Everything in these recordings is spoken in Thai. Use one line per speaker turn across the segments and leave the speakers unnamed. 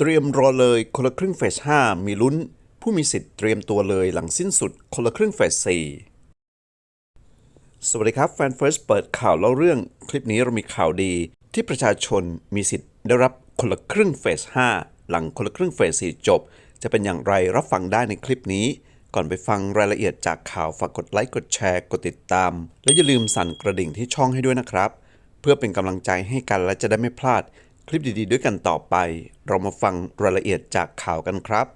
เตรียมรอเลยคนละครึ่งเฟส 5 มีลุ้น ผู้มีสิทธิ์เตรียมตัวเลยหลังสิ้นสุดคนละครึ่งเฟส 4 สวัสดีครับ แฟนเฟิร์สเปิดข่าวเล่าเรื่อง คลิปนี้เรามีข่าวดี ที่ประชาชนมีสิทธิ์ได้รับคนละครึ่งเฟส 5 หลังคนละครึ่งเฟส 4 จบ จะเป็นอย่างไรรับฟังได้ในคลิปนี้ ก่อนไปฟังรายละเอียดจากข่าวฝากกดไลค์กดแชร์กดติดตาม และอย่าลืมสั่นกระดิ่งที่ช่องให้ด้วยนะครับ เพื่อเป็นกำลังใจให้กันและจะได้ไม่พลาด คลิปดีๆ ด้วยกันต่อไป เรามาฟังรายละเอียดจากข่าวกันครับ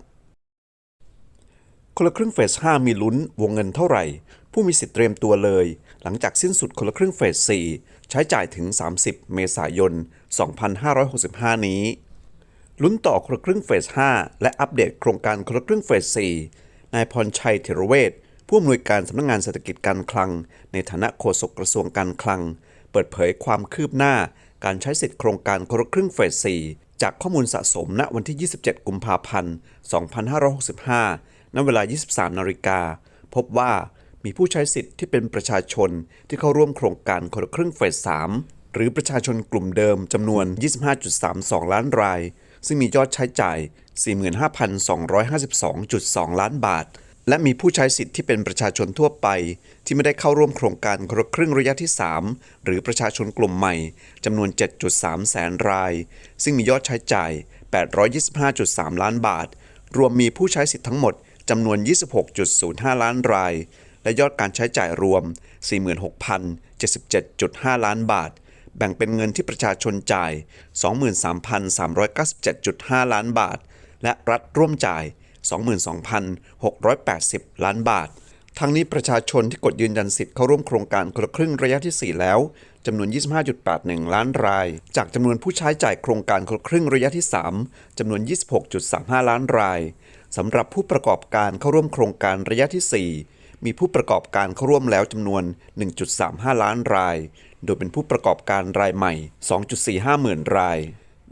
คนละครึ่งเฟส 5 มีลุ้นวงเงินเท่าไหร่ ผู้มีสิทธิ์เตรียมตัวเลย หลังจากสิ้นสุดคนละครึ่งเฟส 4 ใช้จ่ายถึง 30 เมษายน 2565 นี้ ลุ้นต่อคนละครึ่งเฟส 5 และอัปเดตโครงการคนละครึ่งเฟส 4 นายพรชัยเทรเวศผู้อำนวยการสำนักงงานเศรษฐกิจการคลัง ในฐานะโฆษกกระทรวงการคลัง เปิดเผยความคืบหน้า การใช้สิทธิโครงการคนละครึ่งเฟส 4 จากข้อมูลสะสมณวันที่ 27 กุมภาพันธ์ 2565 ณ เวลา 23 นาฬิกา พบว่ามีผู้ใช้สิทธิ์ที่เป็นประชาชนที่เข้าร่วมโครงการคนละครึ่งเฟส 3 หรือประชาชนกลุ่มเดิมจำนวน 25.32 ล้านราย ซึ่งมียอดใช้จ่าย 45,252.2 ล้านบาท และมีผู้ใช้สิทธิ์ที่เป็นประชาชนทั่วไป ที่ไม่ได้เข้าร่วมโครงการคนละครึ่งระยะที่ 3 หรือประชาชนกลุ่มใหม่จำนวน 7.3 แสนราย ซึ่งมียอดใช้จ่าย 825.3 ล้านบาท รวมมีผู้ใช้สิทธิ์ทั้งหมดจำนวน 26.05 ล้านราย และยอดการใช้จ่ายรวม 46,077.5 ล้านบาท แบ่งเป็นเงินที่ประชาชนจ่าย 23,397.5 ล้านบาท และรัฐร่วมจ่าย 22,680 ล้านบาท ทั้งนี้ประชาชนที่กดยืนยันสิทธิ์เข้าร่วมโครงการคนละครึ่งระยะที่ 4 แล้วจำนวน 25.81 ล้านราย จากจำนวนผู้ใช้จ่ายโครงการคนละครึ่งระยะที่ 3จำนวน 26.35 ล้านรายสำหรับผู้ประกอบการเข้าร่วมโครงการระยะที่ 4มีผู้ประกอบการเข้าร่วมแล้วจำนวน 1.35 ล้านราย โดยเป็นผู้ประกอบการรายใหม่ 2.45 หมื่นราย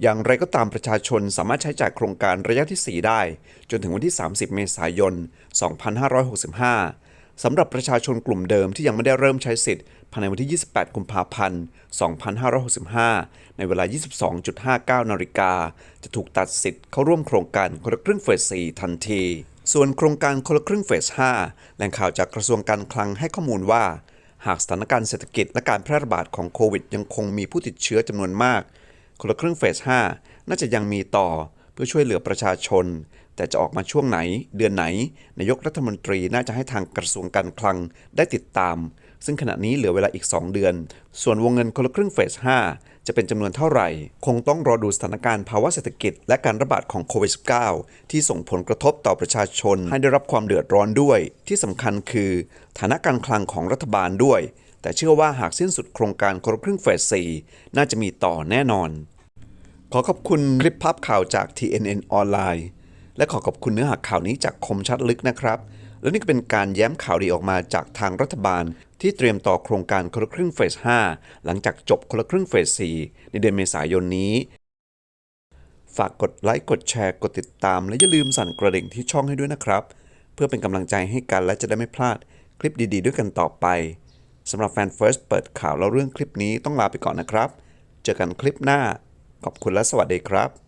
อย่างไรก็ตามประชาชนสามารถใช้จ่ายโครงการระยะที่ 4 ได้ จนถึงวันที่ 30 เมษายน 2565 สำหรับประชาชนกลุ่มเดิมที่ยังไม่ได้เริ่มใช้สิทธิ์ภายในวันที่ 28 กุมภาพันธ์ 2565 ในเวลา 22.59 นาฬิกา จะถูกตัดสิทธิ์เข้าร่วมโครงการคนละครึ่งเฟส 4 ทันที ส่วนโครงการคนละครึ่งเฟส 5 แหล่งข่าวจากกระทรวงการคลังให้ข้อมูลว่า หากสถานการณ์เศรษฐกิจและการแพร่ระบาดของโควิดยังคงมีผู้ติดเชื้อจำนวนมาก คนละครึ่งเฟส 5 น่าจะยังมีต่อเพื่อช่วยเหลือประชาชน แต่จะออกมาช่วงไหน เดือนไหน นายกรัฐมนตรีน่าจะให้ทางกระทรวงการคลังได้ติดตาม ซึ่งขณะนี้เหลือเวลาอีก 2 เดือน ส่วนวงเงินคนละครึ่งเฟส 5 จะเป็นจำนวนเท่าไหร่ คงต้องรอดูสถานการณ์ภาวะเศรษฐกิจ และการระบาดของโควิด -19 ที่ส่งผลกระทบต่อประชาชน ให้ได้รับความเดือดร้อนด้วย ที่สำคัญคือ ฐานะการคลังของรัฐบาลด้วย แต่เชื่อว่าหากสิ้นสุดโครงการคนละครึ่งเฟส 4 น่าจะมีต่อแน่นอน ขอขอบคุณคลิปภาพข่าวจาก TNN ออนไลน์ และขอขอบคุณเนื้อหาข่าวนี้จากคมชัดลึกนะครับ และนี่ก็เป็นการแย้มข่าวดีออกมาจากทางรัฐบาล ที่เตรียมต่อโครงการคนละครึ่งเฟส 5 หลังจากจบคนละครึ่งเฟส 4 ในเดือนเมษายนนี้ฝากกดไลค์ กดแชร์ กดติดตาม และอย่าลืมสั่นกระดิ่งที่ช่องให้ด้วยนะครับ เพื่อเป็นกำลังใจให้กันและจะได้ไม่พลาดคลิปดีๆ ด้วยกันต่อไป สำหรับแฟน First เปิดข่าวแล้วเรื่องคลิปนี้ต้องลาไปก่อนนะครับ เจอกันคลิปหน้า ขอบคุณและสวัสดีครับ